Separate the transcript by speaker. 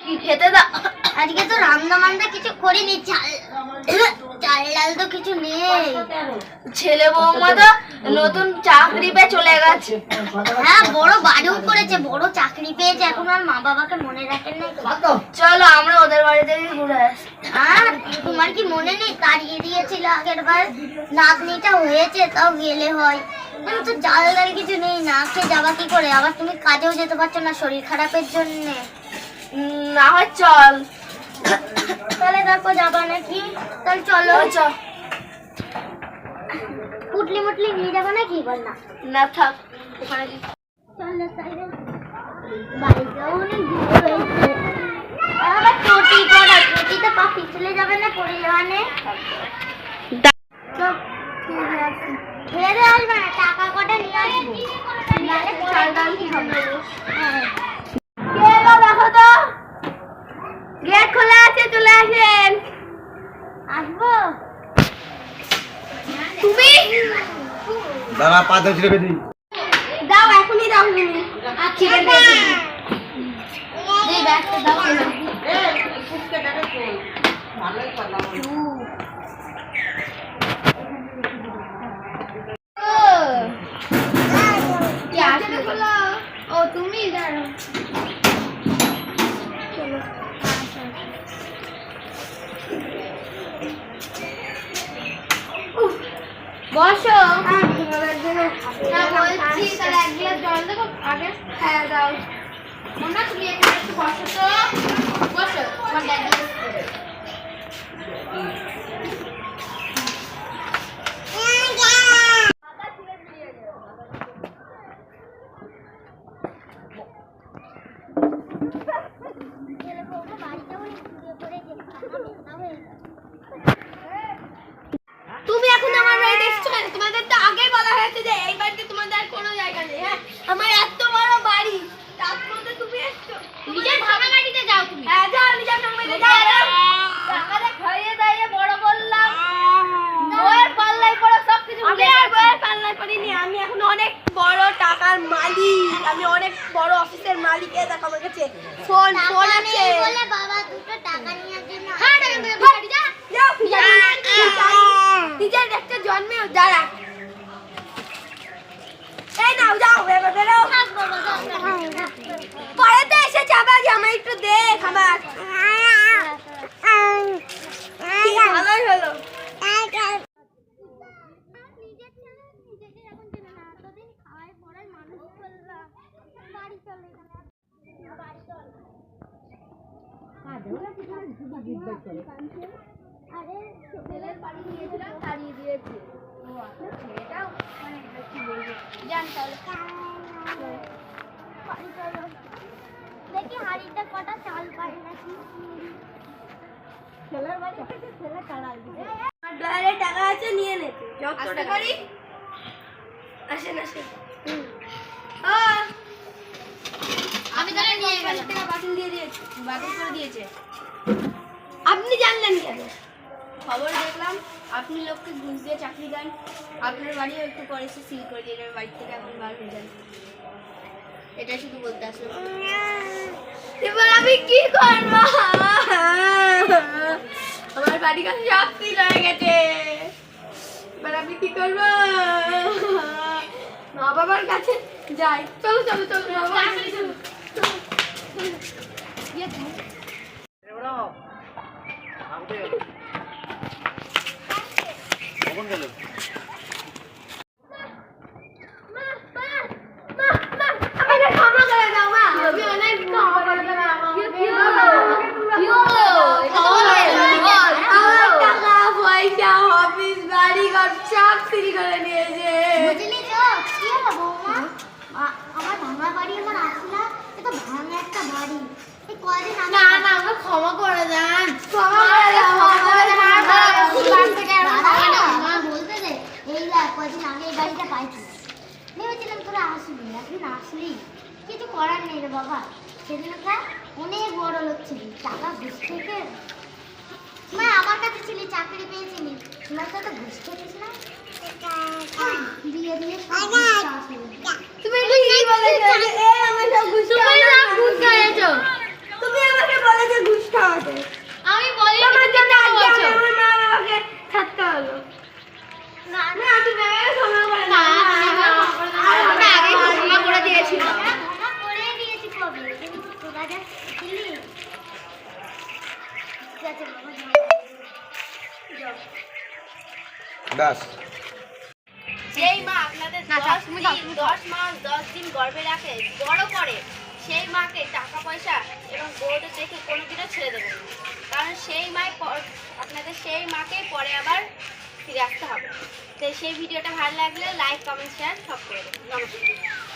Speaker 1: কি খেতে দাও?
Speaker 2: আজকে তো রান্না বান্না কিছু করিনি চাল চাল ডাল তো কিছু নেই।
Speaker 1: ছেলে বৌমা তো নতুন চাকরি পেয়ে চলে গেছে।
Speaker 2: হ্যাঁ বড় বাড়িও করেছে বড় চাকরি পেয়েছে এখন আর মা বাবাকে মনে রাখেন না
Speaker 1: চলো আমরা ওদের বাড়ি থেকে ঘুরে আসি।
Speaker 2: আর তোমার কি মনে নেই? তাড়িয়ে দিয়েছিল আগের বার নাতনিটা হয়েছে তাও গেলে হয়। এখন তো জাল ডাল কিছু নেই না খেয়ে যাবা কি করে? আবার তুমি কাজেও যেতে পারছ না শরীর খারাপের জন্য।
Speaker 1: না হয় চল।
Speaker 2: তাহলে দেখো যাবা নাকি? তাহলে চলো।
Speaker 1: চল।
Speaker 2: পুটলি মুটলি নিয়ে যাব নাকি বল না।
Speaker 1: না থাক। ওখানে
Speaker 2: চলো তাহলে। বাড়িতেও অনেক দূর হয়েছে আবার চটি করা চটিতে পা পিছলে যাবে না পড়ে যাওয়া নেই চল, খেয়ে দিয়ে আসি। খেয়ে দিয়ে আসবে না টাকা কটা নিয়ে আসব নাহলে চাল ডাল কি হবে হ্যাঁ।
Speaker 1: কে এলো দেখো তো গেট খোলা আছে চলে আসেন।
Speaker 2: আসব?
Speaker 1: তুমি?
Speaker 3: দাঁড়া পা ধরে রেখে দিই
Speaker 1: দাও এখনই দাও। তুমি খিদে পেয়েছে এই ব্যাগটা দাও কে আসবে ও তুমি দাঁড়াও। বসো। হ্যাঁ বলছি তাহলে এক গ্লাস জল দেবো? আগে? হ্যাঁ দাও। মোনা তুমি এখানে একটু বসো তো? বসো তোমার এক গ্লাস দেবো।
Speaker 2: ছেলে বউকে বাড়িতেও অনেক দূরে পড়েছে খাওয়া মেশা হয়েছে
Speaker 1: তুমি এখন আমার বাড়িতে এসেছ কেন তোমাদের তো আগেই বলা হয়েছে যে এই বাড়িতে তোমাদের আর কোনো জায়গা নেই হ্যাঁ আমার এত বড় বাড়ি। তার মধ্যে তুমি এসেছ। নিজের ভাঙা বাড়িতে যাও তুমি। হ্যাঁ যাও নিজের ভাঙা যাও। টাকাটা খাইয়ে দাইয়ে বড় করলাম পাল্লাই পড়ে সব কিছু আমি আর পাল্লাই পড়িনি। আমি এখন অনেক বড় টাকার মালিক। আমি অনেক বড় অফিসের মালিক। এ দেখো আমার কাছে ফোন ফোন আছে।
Speaker 2: বলে বাবা দুটো টাকা নিয়ে জন্য
Speaker 1: হ্যাঁ টাকা যা যাও ভিখারি ভিখারি। নিজের একটা জন্মেও দাঁড়া। এই নাও, যাও এবার বেরো। পরে তো এসে যাবে আজ আমায় একটু দে খাবার
Speaker 2: আরে,
Speaker 1: ছেলের বাড়ি গিয়েছিলাম তাড়িয়ে দিয়েছে। ও আচ্ছা। ছেলেটাও মানে কি তাহলে
Speaker 2: দেখি হাড়িটা কটা চাল পাই নাকি?
Speaker 1: ছেলের বাড়ি থেকে ছেলে তাড়াই আমার ড্রয়ারে টাকা আছে নিয়ে নে। তুই করি আসেন আসেন। আমি তাহলে নিয়ে গেলাম। টাকা বাতিল দিয়ে দিয়েছে বাতিল করে দিয়েছে। আপনি জানলেন কেন খবর দেখলাম। আপনি লোককে ঘুষ দিয়ে চাকরি দেন, আপনার বাড়িও একটু পরে এসে সিল করে দিয়ে যাবে, বাড়ি থেকে এখন বার হয়ে যান এটা শুধু বলতে আসলো। এবার আমি কি করব? আমার বাড়ি কাছে সব সিল হয়ে গেছে। এবার আমি কি করব? মা বাবার কাছে যাই। চলো চলো চলো মা বাবার কাছে চলো চলো, চলো। ইয়ে,
Speaker 3: কখন গেল
Speaker 1: মা, মা, মা, মা, আমাকে ক্ষমা করে দাও, মা। আমি অনেক ক্ষমা করে দাও, আমাকে। আমার টাকা, পয়সা, অফিস, বাড়ি, ঘর সব করে নিয়েছে।
Speaker 2: বুঝলি তো? কি হলো বৌমা? আমার ভাঙা বাড়ি আমার আসলা এটা ভাঙা একটা বাড়ি। আগে
Speaker 1: না, না, আমাকে ক্ষমা করে দেন। ক্ষমা করে
Speaker 2: আগে এই বাড়িটা পাইছি ভেবেছিলাম তোরা আসবি একদিন আসলি। কিছু করার নেই রে বাবা। সেদিনটা অনেক বড় লোক ছিলি টাকা ঘুষ থেকে মা আমার কাছে ছিলি চাকরি পেয়েছিলি তোমার সাথে ঘুষ খেতিস না বিয়ে দিয়ে হয়ে।
Speaker 1: তুমি এটা কি বলেছ? এ, আমার সব ঘুষ না। তুমি আমাকে বলে
Speaker 4: বলেছে ঘুষ খাওয়াতে
Speaker 1: আমি বলি
Speaker 4: তোমার জন্য আজকে আমার মা বাবাকে ছাড়তে হলো
Speaker 2: না
Speaker 4: না তুমি আমাকে ক্ষমা করে দাও।
Speaker 1: আমরা আগেই ক্ষমা করে দিয়েছিলাম।
Speaker 2: আমরা ক্ষমা করে দিয়েছি কবে কিন্তু তোরা যা শিখলি ঠিক আছে বাবা যাও।
Speaker 5: ব্যাস
Speaker 4: যেই মা আপনাদের দশ দিন দশ মাস দশ দিন গর্ভে রাখে বড় করে সেই মাকে টাকা পয়সা এবং বউদের দেখে কোনোদিনও ছেড়ে দেবেন না। কারণ সেই মায় আপনাদের সেই মাকে পরে আবার ফিরে আসতে হবে। তো সেই ভিডিওটা ভালো লাগলে লাইক কমেন্ট শেয়ার সব করে দেবেন নমস্কার।